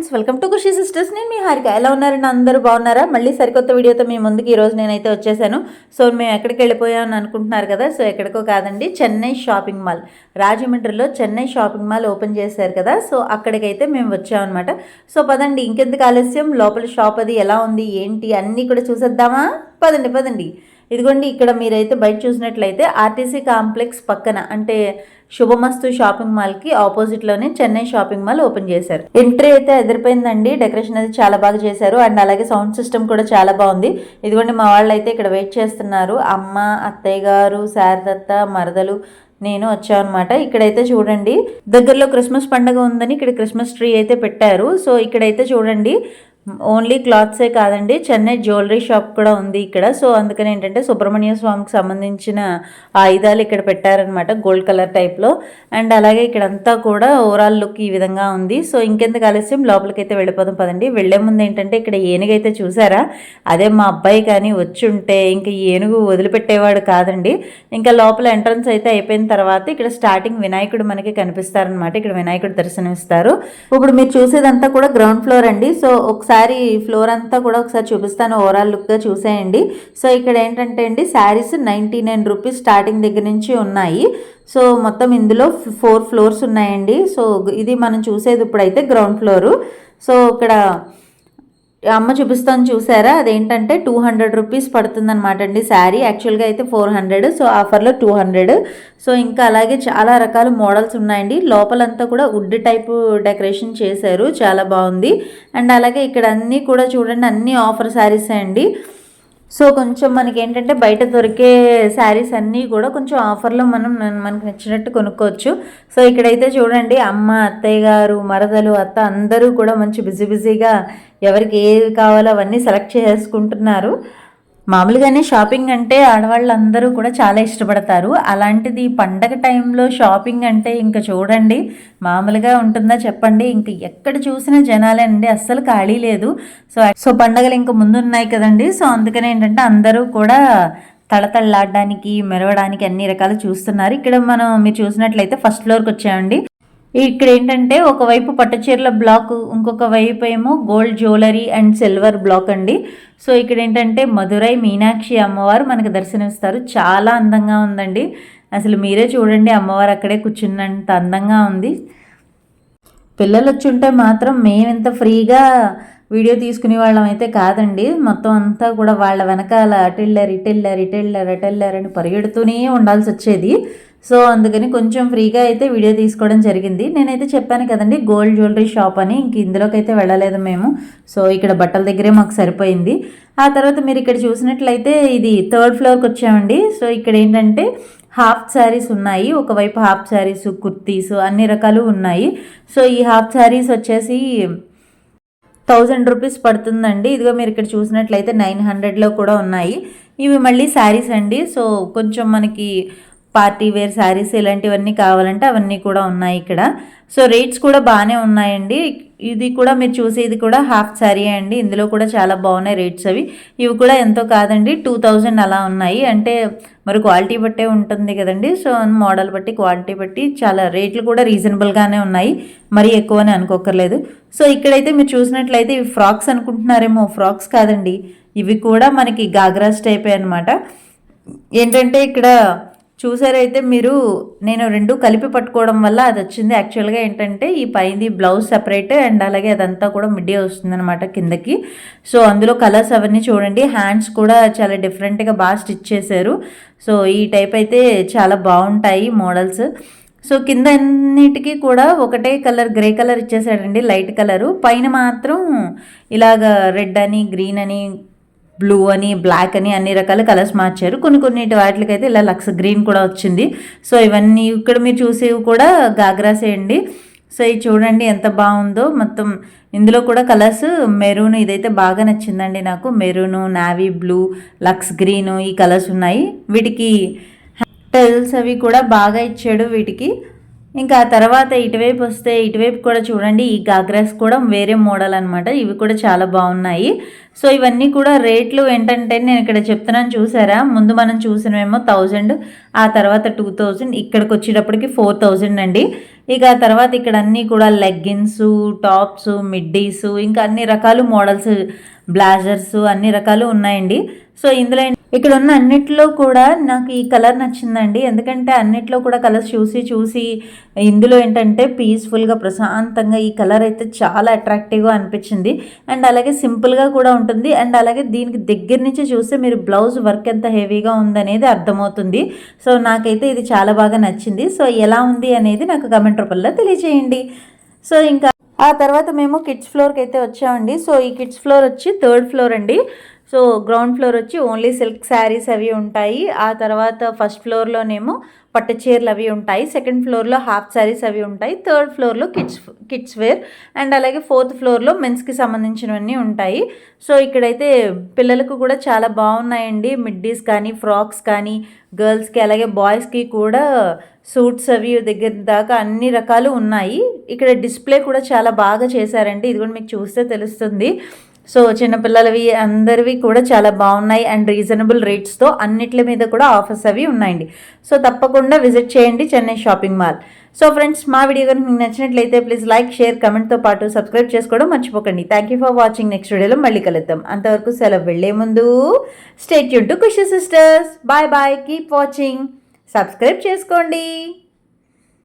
Friends welcome to Khushi sisters. నేను మీ హారిక. ఎలా ఉన్నారండి అందరూ బాగున్నారా? మళ్ళీ సరికొత్త వీడియోతో మీ ముందుకు ఈరోజు నేనైతే వచ్చేసాను. సో మేము ఎక్కడికి వెళ్ళిపోయామని అనుకుంటున్నారు కదా సో ఎక్కడికో కాదండి చెన్నై షాపింగ్ మాల్. రాజమండ్రిలో చెన్నై షాపింగ్ మాల్ ఓపెన్ చేశారు కదా సో అక్కడికైతే మేము వచ్చామన్నమాట సో పదండి ఇంకెందుకు ఆలస్యం? లోపల షాప్ అది ఎలా ఉంది? ఏంటి? అన్నీ కూడా చూసేద్దామా? పదండి పదండి. ఇదిగోండి ఇక్కడ మీరైతే బయట చూసినట్లయితే ఆర్టీసీ కాంప్లెక్స్ పక్కన అంటే శుభమస్తు షాపింగ్ మాల్కి ఆపోజిట్లోనే చెన్నై షాపింగ్ మాల్ ఓపెన్ చేశారు. ఎంట్రీ అయితే ఎదిరిపోయిందండి డెకరేషన్ అయితే చాలా బాగా చేశారు అండ్ అలాగే సౌండ్ సిస్టమ్ కూడా చాలా బాగుంది. ఇదిగోండి మా వాళ్ళు అయితే ఇక్కడ వెయిట్ చేస్తున్నారు. అమ్మ అత్తయ్య గారు శారదత్త మరదలు నేను వచ్చామన్నమాట ఇక్కడైతే చూడండి దగ్గరలో క్రిస్మస్ పండుగ ఉందని ఇక్కడ క్రిస్మస్ ట్రీ అయితే పెట్టారు. సో ఇక్కడైతే చూడండి ఓన్లీ క్లాత్సే కాదండి చెన్నై జ్యువెలరీ షాప్ కూడా ఉంది ఇక్కడ. సో అందుకని ఏంటంటే సుబ్రహ్మణ్య స్వామికి సంబంధించిన ఆయుధాలు ఇక్కడ పెట్టారనమాట గోల్డ్ కలర్ టైప్లో. అండ్ అలాగే ఇక్కడంతా కూడా ఓవరాల్ లుక్ ఈ విధంగా ఉంది. సో ఇంకెందుకు ఆలస్యం లోపలికైతే వెళ్ళిపోదాం పదండి. వెళ్ళే ముందు ఏంటంటే ఇక్కడ ఏనుగు అయితే చూసారా? అదే మా అబ్బాయి కానీ వచ్చి ఉంటే ఇంకా ఏనుగు వదిలిపెట్టేవాడు కాదండి. ఇంకా లోపల ఎంట్రన్స్ అయితే అయిపోయిన తర్వాత ఇక్కడ స్టార్టింగ్ వినాయకుడు మనకి కనిపిస్తారనమాట ఇక్కడ వినాయకుడు దర్శనమిస్తారు. ఇప్పుడు మీరు చూసేదంతా కూడా గ్రౌండ్ ఫ్లోర్ అండి. సో ఒకసారి ఫ్లోర్ అంతా కూడా ఒకసారి చూపిస్తాను ఓవరాల్ లుక్గా చూసేయండి. సో ఇక్కడ ఏంటంటే అండి saris ninety nine rupees starting దగ్గర నుంచి ఉన్నాయి. సో మొత్తం ఇందులో ఫోర్ ఫ్లోర్స్ ఉన్నాయండి. సో ఇది మనం చూసేది ఇప్పుడైతే గ్రౌండ్ ఫ్లోరు సో ఇక్కడ అమ్మ చూపిస్తాను చూసారా? అదేంటంటే టూ హండ్రెడ్ రూపీస్ పడుతుందన్నమాట అండి శారీ. యాక్చువల్గా అయితే ఫోర్ హండ్రెడ్ సో ఆఫర్లో టూ హండ్రెడ్ సో ఇంకా అలాగే చాలా రకాల మోడల్స్ ఉన్నాయండి. లోపలంతా కూడా వుడ్ టైప్ డెకరేషన్ చేశారు. చాలా బాగుంది. అండ్ అలాగే ఇక్కడ అన్నీ కూడా చూడండి అన్ని ఆఫర్ శారీసే అండి. సో కొంచెం మనకి ఏంటంటే బయట దొరికే శారీస్ అన్నీ కూడా కొంచెం ఆఫర్లో మనం మనకు నచ్చినట్టు కొనుక్కోవచ్చు. సో ఇక్కడైతే చూడండి అమ్మ అత్తయ్య గారు మరదలు అత్త అందరూ కూడా మంచి బిజీ బిజీగా ఎవరికి ఏవి కావాలో అవన్నీ సెలెక్ట్ చేసుకుంటున్నారు. మామూలుగానే షాపింగ్ అంటే ఆడవాళ్ళందరూ కూడా చాలా ఇష్టపడతారు. అలాంటిది పండగ టైంలో షాపింగ్ అంటే ఇంకా చూడండి మామూలుగా ఉంటుందా చెప్పండి. ఇంకా ఎక్కడ చూసినా జనాలే అండి అస్సలు ఖాళీ లేదు. సో సో పండగలు ఇంకా ముందున్నాయి కదండి. సో అందుకనే ఏంటంటే అందరూ కూడా తళతళలాడడానికి మెరవడానికి అన్ని రకాలు చూస్తున్నారు. ఇక్కడ మనం మీరు చూసినట్లయితే ఫస్ట్ ఫ్లోర్కి వచ్చామండి. ఇక్కడ ఏంటంటే ఒకవైపు పట్టుచీరల బ్లాక్ ఇంకొక వైపు ఏమో gold jewellery and silver block అండి. సో ఇక్కడ ఏంటంటే మధురై మీనాక్షి అమ్మవారు మనకు దర్శనమిస్తారు. చాలా అందంగా ఉందండి. అసలు మీరే చూడండి అమ్మవారు అక్కడే కూర్చున్నంత అందంగా ఉంది. పిల్లలు వచ్చి ఉంటే మాత్రం మేమింత ఫ్రీగా వీడియో తీసుకునే వాళ్ళం అయితే కాదండి. మొత్తం అంతా కూడా వాళ్ళ వెనకాల అటెళ్ళర్ ఇటెళ్ళర్ ఇటెళ్ళర్ అటెళ్ళర్ అని పరిగెడుతూనే ఉండాల్సి వచ్చేది సో అందుకని కొంచెం ఫ్రీగా అయితే వీడియో తీసుకోవడం జరిగింది. నేనైతే చెప్పాను కదండి గోల్డ్ జ్యువెలరీ షాప్ అని. ఇంక ఇందులోకైతే వెళ్ళలేదు మేము. సో ఇక్కడ బట్టల దగ్గరే మాకు సరిపోయింది. ఆ తర్వాత మీరు ఇక్కడ చూసినట్లయితే ఇది థర్డ్ ఫ్లోర్కి వచ్చామండి. సో ఇక్కడ ఏంటంటే హాఫ్ శారీస్ ఉన్నాయి. ఒకవైపు హాఫ్ శారీస్ కుర్తీస్ అన్ని రకాలు ఉన్నాయి. సో ఈ హాఫ్ శారీస్ వచ్చేసి థౌజండ్ రూపీస్ పడుతుందండి. ఇదిగో మీరు ఇక్కడ చూసినట్లయితే నైన్ హండ్రెడ్లో కూడా ఉన్నాయి. ఇవి మళ్ళీ శారీస్ అండి. సో కొంచెం మనకి పార్టీ వేర్ శారీస్ ఇలాంటివన్నీ కావాలంటే అవన్నీ కూడా ఉన్నాయి ఇక్కడ. సో రేట్స్ కూడా బాగానే ఉన్నాయండి. ఇది కూడా మీరు చూసి ఇది కూడా హాఫ్ శారీ అండి. ఇందులో కూడా చాలా బాగున్నాయి రేట్స్ అవి. ఇవి కూడా ఎంతో కాదండి టూ థౌజండ్ అలా ఉన్నాయి. అంటే మరి క్వాలిటీ బట్టే ఉంటుంది కదండి. సో మోడల్ బట్టి క్వాలిటీ బట్టి చాలా రేట్లు కూడా రీజనబుల్గానే ఉన్నాయి. మరీ ఎక్కువని అనుకోకర్లేదు సో ఇక్కడైతే మీరు చూసినట్లయితే ఇవి ఫ్రాక్స్ అనుకుంటున్నారేమో. ఫ్రాక్స్ కాదండి. ఇవి కూడా మనకి గాగ్రాస్ టైపే అనమాట ఏంటంటే ఇక్కడ చూసారైతే మీరు నేను రెండు కలిపి పట్టుకోవడం వల్ల అది వచ్చింది. యాక్చువల్గా ఏంటంటే ఈ పైది బ్లౌజ్ సెపరేట్ అండ్ అలాగే అదంతా కూడా మిడ్డీ వస్తుంది అనమాట కిందకి. సో అందులో కలర్స్ అవన్నీ చూడండి. హ్యాండ్స్ కూడా చాలా డిఫరెంట్గా బాగా స్టిచ్ చేశారు. సో ఈ టైప్ అయితే చాలా బాగుంటాయి మోడల్స్ సో కింద అన్నిటికీ కూడా ఒకటే కలర్ గ్రే కలర్ ఇచ్చేసాడండి లైట్ కలరు పైన మాత్రం ఇలాగ రెడ్ అని గ్రీన్ అని బ్లూ అని బ్లాక్ అని అన్ని రకాల కలర్స్ మార్చారు. కొన్ని కొన్నిటి వాటికైతే ఇలా లక్స్ గ్రీన్ కూడా వచ్చింది. సో ఇవన్నీ ఇక్కడ మీరు చూసేవి కూడా గాగ్రాసే అండి సో ఇది చూడండి ఎంత బాగుందో. మొత్తం ఇందులో కూడా కలర్స్ మెరూన్ ఇదైతే బాగా నచ్చిందండి నాకు. మెరూను నావీ బ్లూ లక్స్ గ్రీన్ ఈ కలర్స్ ఉన్నాయి. వీటికి టెల్స్ అవి కూడా బాగా ఇచ్చాడు వీటికి. ఇంకా తర్వాత ఇటువైపు వస్తే ఇటువైపు కూడా చూడండి ఈ గాగ్రాస్ కూడా వేరే మోడల్ అనమాట ఇవి కూడా చాలా బాగున్నాయి. సో ఇవన్నీ కూడా రేట్లు ఏంటంటే నేను ఇక్కడ చెప్తున్నాను చూసారా? ముందు మనం చూసినవేమో థౌజండ్ ఆ తర్వాత టూ థౌజండ్ ఇక్కడికి వచ్చేటప్పటికి ఫోర్ థౌజండ్ అండి. ఇక తర్వాత ఇక్కడ అన్నీ కూడా లెగ్గిన్స్ టాప్స్ మిడ్డీస్ ఇంకా అన్ని రకాలు మోడల్స్ బ్లాజర్స్ అన్ని రకాలు ఉన్నాయండి. సో ఇందులో ఇక్కడ ఉన్న అన్నిట్లో కూడా నాకు ఈ కలర్ నచ్చిందండి. ఎందుకంటే అన్నిట్లో కూడా కలర్స్ చూసి చూసి ఇందులో ఏంటంటే పీస్ఫుల్గా ప్రశాంతంగా ఈ కలర్ అయితే చాలా అట్రాక్టివ్గా అనిపించింది. అండ్ అలాగే సింపుల్గా కూడా ఉంటుంది. అండ్ అలాగే దీనికి దగ్గర నుంచి చూస్తే మీరు బ్లౌజ్ వర్క్ ఎంత హెవీగా ఉందనేది అర్థమవుతుంది. సో నాకైతే ఇది చాలా బాగా నచ్చింది. సో ఎలా ఉంది అనేది నాకు కమెంట్ రూపంలో తెలియజేయండి సో ఇంకా ఆ తర్వాత మేము కిడ్స్ ఫ్లోర్కి అయితే వచ్చామండి. సో ఈ కిడ్స్ ఫ్లోర్ వచ్చి థర్డ్ ఫ్లోర్ అండి. సో గ్రౌండ్ ఫ్లోర్ వచ్చి ఓన్లీ సిల్క్ శారీస్ అవి ఉంటాయి. ఆ తర్వాత ఫస్ట్ ఫ్లోర్లోనేమో పట్టు చీరలు అవి ఉంటాయి. సెకండ్ ఫ్లోర్లో హాఫ్ శారీస్ అవి ఉంటాయి. థర్డ్ ఫ్లోర్లో కిడ్స్ కిడ్స్ వేర్ అండ్ అలాగే ఫోర్త్ ఫ్లోర్లో మెన్స్కి సంబంధించినవన్నీ ఉంటాయి. సో ఇక్కడైతే పిల్లలకు కూడా చాలా బాగున్నాయండి. మిడ్డీస్ కానీ ఫ్రాక్స్ కానీ గర్ల్స్కి అలాగే బాయ్స్కి కూడా సూట్స్ అవి దగ్గర దాకా అన్ని రకాలు ఉన్నాయి. ఇక్కడ డిస్ప్లే కూడా చాలా బాగా చేశారండి. ఇది కూడా మీకు చూస్తే తెలుస్తుంది. సో చిన్నపిల్లలవి అందరివి కూడా చాలా బాగున్నాయి అండ్ రీజనబుల్ రేట్స్తో అన్నిట్ల మీద కూడా ఆఫర్స్ అవి ఉన్నాయండి. సో తప్పకుండా విజిట్ చేయండి Chennai shopping mall. So friends మా వీడియో కనుక మీకు నచ్చినట్లయితే ప్లీజ్ లైక్ షేర్ కమెంట్తో పాటు సబ్స్క్రైబ్ చేసుకోవడం మర్చిపోకండి. Thank you for watching next వీడియోలో మళ్ళీ కలుద్దాం. అంతవరకు సెలవు వెళ్ళే ముందు stay Yoon to Khushi sisters bye bye keep watching subscribe చేసుకోండి.